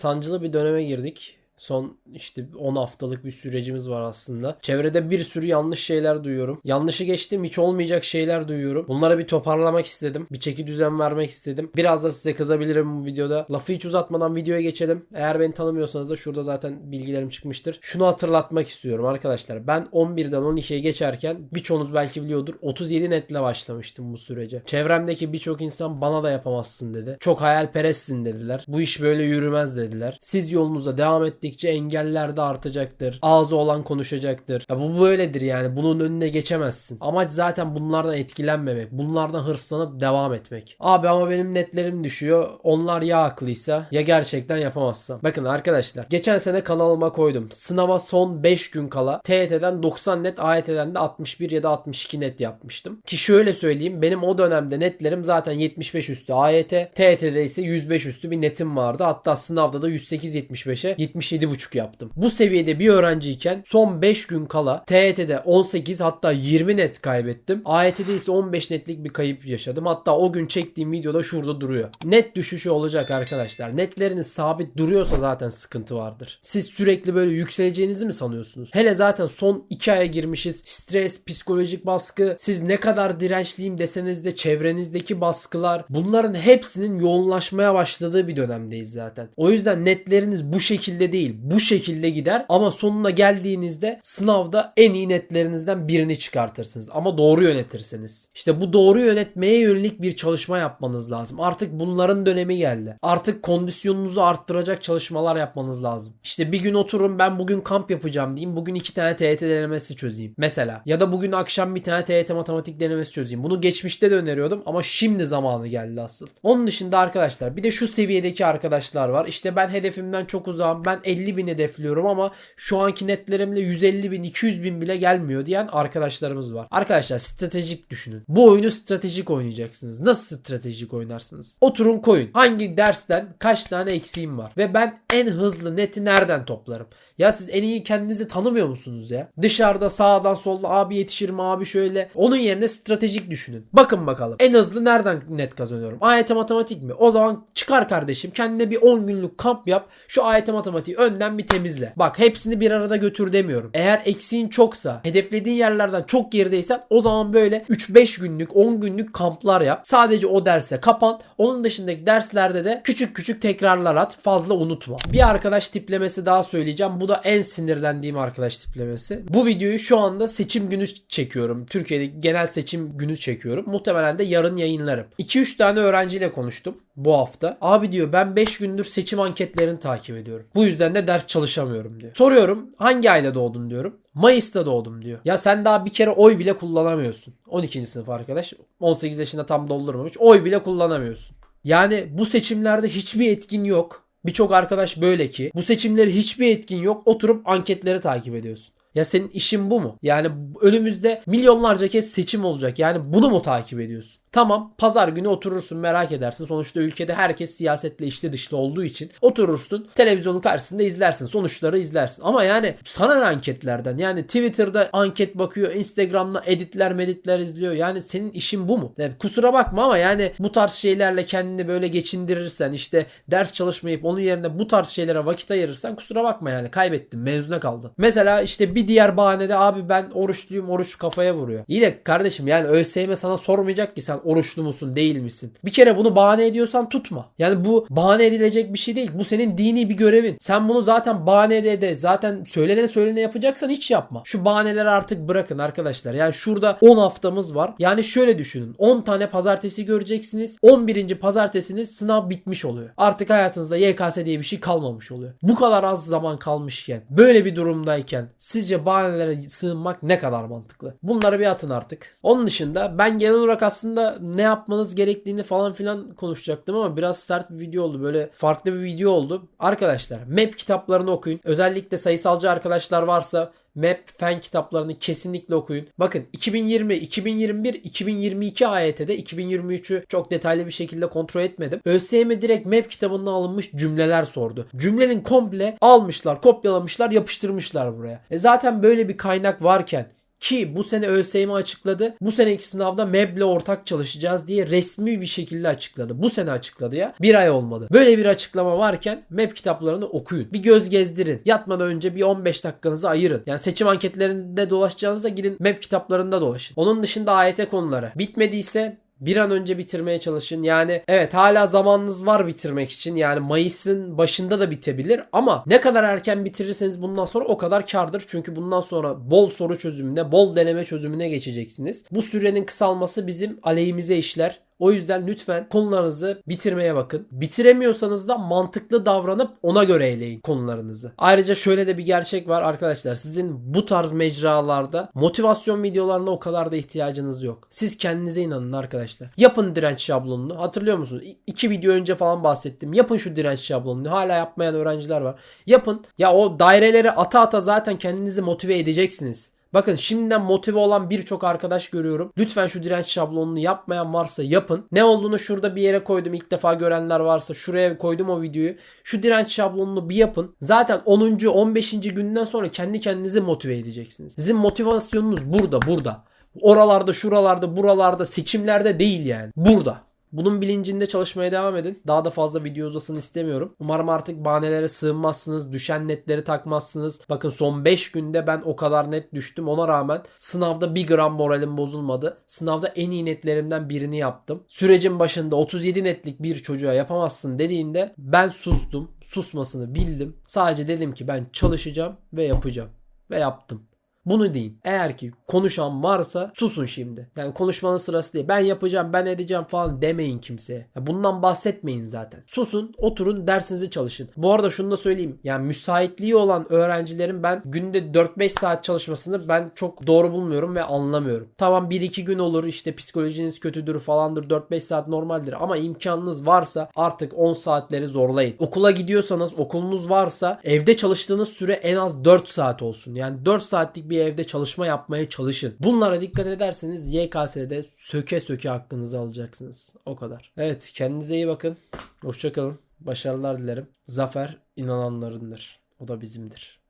sancılı bir döneme girdik. Son işte 10 haftalık bir sürecimiz var aslında. Çevrede bir sürü yanlış şeyler duyuyorum. Yanlışı geçtim hiç olmayacak şeyler duyuyorum. Bunlara bir toparlamak istedim. Bir çeki düzen vermek istedim. Biraz da size kızabilirim bu videoda. Lafı hiç uzatmadan videoya geçelim. Eğer beni tanımıyorsanız da şurada zaten bilgilerim çıkmıştır. Şunu hatırlatmak istiyorum arkadaşlar. Ben 11'den 12'ye geçerken birçoğunuz belki biliyordur 37 netle başlamıştım bu sürece. Çevremdeki birçok insan bana da yapamazsın dedi. Çok hayalperestsin dediler. Bu iş böyle yürümez dediler. Siz yolunuza devam ettikçe engeller de artacaktır. Ağzı olan konuşacaktır. Ya bu böyledir yani. Bunun önüne geçemezsin. Amaç zaten bunlardan etkilenmemek. Bunlardan hırslanıp devam etmek. Abi ama benim netlerim düşüyor. Onlar ya haklıysa ya gerçekten yapamazsam. Bakın arkadaşlar. Geçen sene kanalıma koydum. Sınava son 5 gün kala TYT'den 90 net AYT'den de 61 ya da 62 net yapmıştım. Ki şöyle söyleyeyim. Benim o dönemde netlerim zaten 75 üstü AYT. TYT'de ise 105 üstü bir netim vardı. Hatta sınavda da 108-75'e 77,5 yaptım. Bu seviyede bir öğrenciyken son 5 gün kala TYT'de 18 hatta 20 net kaybettim. AYT'de ise 15 netlik bir kayıp yaşadım. Hatta o gün çektiğim videoda şurada duruyor. Net düşüşü olacak arkadaşlar. Netleriniz sabit duruyorsa zaten sıkıntı vardır. Siz sürekli böyle yükseleceğinizi mi sanıyorsunuz? Hele zaten son 2 aya girmişiz. Stres, psikolojik baskı, siz ne kadar dirençliyim deseniz de çevrenizdeki baskılar bunların hepsinin yoğunlaşmaya başladığı bir dönemdeyiz zaten. O yüzden netleriniz bu şekilde değil. Bu şekilde gider ama sonuna geldiğinizde sınavda en iyi netlerinizden birini çıkartırsınız. Ama doğru yönetirseniz. İşte bu doğru yönetmeye yönelik bir çalışma yapmanız lazım. Artık bunların dönemi geldi. Artık kondisyonunuzu arttıracak çalışmalar yapmanız lazım. İşte bir gün oturun ben bugün kamp yapacağım diyeyim. Bugün iki tane TYT denemesi çözeyim. Mesela. Ya da bugün akşam bir tane TYT matematik denemesi çözeyim. Bunu geçmişte de öneriyordum ama şimdi zamanı geldi asıl. Onun dışında arkadaşlar bir de şu seviyedeki arkadaşlar var. İşte ben hedefimden çok uzağım. Ben 50 bin hedefliyorum ama şu anki netlerimle 150 bin 200 bin bile gelmiyor diyen arkadaşlarımız var. Arkadaşlar stratejik düşünün. Bu oyunu stratejik oynayacaksınız. Nasıl stratejik oynarsınız? Oturun koyun. Hangi dersten kaç tane eksiğim var? Ve ben en hızlı neti nereden toplarım? Ya siz en iyi kendinizi tanımıyor musunuz ya? Dışarıda sağdan solda abi yetişir mi abi şöyle. Onun yerine stratejik düşünün. Bakın bakalım. En hızlı nereden net kazanıyorum? AYT matematik mi? O zaman çıkar kardeşim kendine bir 10 günlük kamp yap. Şu AYT matematiği önden bir temizle. Bak hepsini bir arada götür demiyorum. Eğer eksiğin çoksa, hedeflediğin yerlerden çok gerideysen o zaman böyle 3-5 günlük, 10 günlük kamplar yap. Sadece o derse kapan. Onun dışındaki derslerde de küçük küçük tekrarlar at. Fazla unutma. Bir arkadaş tiplemesi daha söyleyeceğim. Bu da en sinirlendiğim arkadaş tiplemesi. Bu videoyu şu anda seçim günü çekiyorum. Türkiye'de genel seçim günü çekiyorum. Muhtemelen de yarın yayınlarım. 2-3 tane öğrenciyle konuştum bu hafta. Abi diyor ben 5 gündür seçim anketlerini takip ediyorum. Bu yüzden de ders çalışamıyorum diyor. Soruyorum hangi ayda doğdun diyorum. Mayıs'ta doğdum diyor. Ya sen daha bir kere oy bile kullanamıyorsun. 12. sınıf arkadaş. 18 yaşında tam doldurmamış. Oy bile kullanamıyorsun. Yani bu seçimlerde hiçbir etkin yok. Birçok arkadaş böyle ki bu seçimleri hiçbir etkin yok. Oturup anketleri takip ediyorsun. Ya senin işin bu mu? Yani önümüzde milyonlarca kez seçim olacak. Yani bunu mu takip ediyorsun? Tamam pazar günü oturursun merak edersin. Sonuçta ülkede herkes siyasetle içli dışlı olduğu için oturursun televizyonun karşısında izlersin. Sonuçları izlersin. Ama yani sana ne anketlerden? Yani Twitter'da anket bakıyor. Instagram'da editler meditler izliyor. Yani senin işin bu mu? Yani kusura bakma ama yani bu tarz şeylerle kendini böyle geçindirirsen işte ders çalışmayıp onun yerine bu tarz şeylere vakit ayırırsan kusura bakma yani kaybettin mezuna kaldın. Mesela işte bir diğer bahanede abi ben oruçluyum oruç kafaya vuruyor. İyi de kardeşim yani ÖSYM sana sormayacak ki sen oruçlu musun değil misin? Bir kere bunu bahane ediyorsan tutma. Yani bu bahane edilecek bir şey değil. Bu senin dini bir görevin. Sen bunu zaten bahane ede de zaten söylene söylene yapacaksan hiç yapma. Şu bahaneleri artık bırakın arkadaşlar. Yani şurada 10 haftamız var. Yani şöyle düşünün. 10 tane pazartesi göreceksiniz. 11. pazartesiniz sınav bitmiş oluyor. Artık hayatınızda YKS diye bir şey kalmamış oluyor. Bu kadar az zaman kalmışken, böyle bir durumdayken sizce bahanelere sığınmak ne kadar mantıklı? Bunları bir atın artık. Onun dışında ben genel olarak aslında ne yapmanız gerektiğini falan filan konuşacaktım ama biraz sert bir video oldu. Böyle farklı bir video oldu. Arkadaşlar map kitaplarını okuyun. Özellikle sayısalcı arkadaşlar varsa Map, fen kitaplarını kesinlikle okuyun. Bakın 2020, 2021, 2022 AYT'de 2023'ü çok detaylı bir şekilde kontrol etmedim. ÖSYM direkt map kitabından alınmış cümleler sordu. Cümlenin komple almışlar, kopyalamışlar, yapıştırmışlar buraya. E zaten böyle bir kaynak varken Ki bu sene ÖSYM açıkladı. Bu seneki sınavda MEB'le ortak çalışacağız diye resmi bir şekilde açıkladı. Bu sene açıkladı ya. Bir ay olmadı. Böyle bir açıklama varken MEB kitaplarını okuyun. Bir göz gezdirin. Yatmadan önce bir 15 dakikanızı ayırın. Yani seçim anketlerinde dolaşacağınızda gidin MEB kitaplarında dolaşın. Onun dışında AYT konuları. Bitmediyse bir an önce bitirmeye çalışın. Yani evet hala zamanınız var bitirmek için. Yani Mayıs'ın başında da bitebilir ama ne kadar erken bitirirseniz bundan sonra o kadar kardır. Çünkü bundan sonra bol soru çözümüne, bol deneme çözümüne geçeceksiniz. Bu sürenin kısalması bizim aleyhimize işler. O yüzden lütfen konularınızı bitirmeye bakın. Bitiremiyorsanız da mantıklı davranıp ona göre eleyin konularınızı. Ayrıca şöyle de bir gerçek var arkadaşlar. Sizin bu tarz mecralarda motivasyon videolarına o kadar da ihtiyacınız yok. Siz kendinize inanın arkadaşlar. Yapın direnç şablonunu. Hatırlıyor musunuz? İ- İki video önce falan bahsettim. Yapın şu direnç şablonunu. Hala yapmayan öğrenciler var. Yapın. Ya o daireleri ata ata zaten kendinizi motive edeceksiniz. Bakın şimdiden motive olan birçok arkadaş görüyorum. Lütfen şu direnç şablonunu yapmayan varsa yapın. Ne olduğunu şurada bir yere koydum. İlk defa görenler varsa şuraya koydum o videoyu. Şu direnç şablonunu bir yapın. Zaten 10. 15. günden sonra kendi kendinizi motive edeceksiniz. Sizin motivasyonunuz burada burada. Oralarda, şuralarda, buralarda, seçimlerde değil yani. Burada. Bunun bilincinde çalışmaya devam edin. Daha da fazla video uzasın istemiyorum. Umarım artık bahanelere sığınmazsınız. Düşen netleri takmazsınız. Bakın son 5 günde ben o kadar net düştüm. Ona rağmen sınavda bir gram moralim bozulmadı. Sınavda en iyi netlerimden birini yaptım. Sürecin başında 37 netlik bir çocuğa yapamazsın dediğinde ben sustum. Susmasını bildim. Sadece dedim ki ben çalışacağım ve yapacağım. Ve yaptım. Bunu deyin. Eğer ki konuşan varsa susun şimdi. Yani konuşmanın sırası değil. Ben yapacağım, ben edeceğim falan demeyin kimseye. Ya bundan bahsetmeyin zaten. Susun, oturun, dersinizi çalışın. Bu arada şunu da söyleyeyim. Yani müsaitliği olan öğrencilerin ben günde 4-5 saat çalışmasını ben çok doğru bulmuyorum ve anlamıyorum. Tamam 1-2 gün olur işte psikolojiniz kötüdür falandır 4-5 saat normaldir ama imkanınız varsa artık 10 saatleri zorlayın. Okula gidiyorsanız okulunuz varsa evde çalıştığınız süre en az 4 saat olsun. Yani 4 saatlik bir evde çalışma yapmaya çalışın. Bunlara dikkat ederseniz YKS'de söke söke hakkınızı alacaksınız. O kadar. Evet kendinize iyi bakın. Hoşçakalın. Başarılar dilerim. Zafer inananlarındır. O da bizimdir.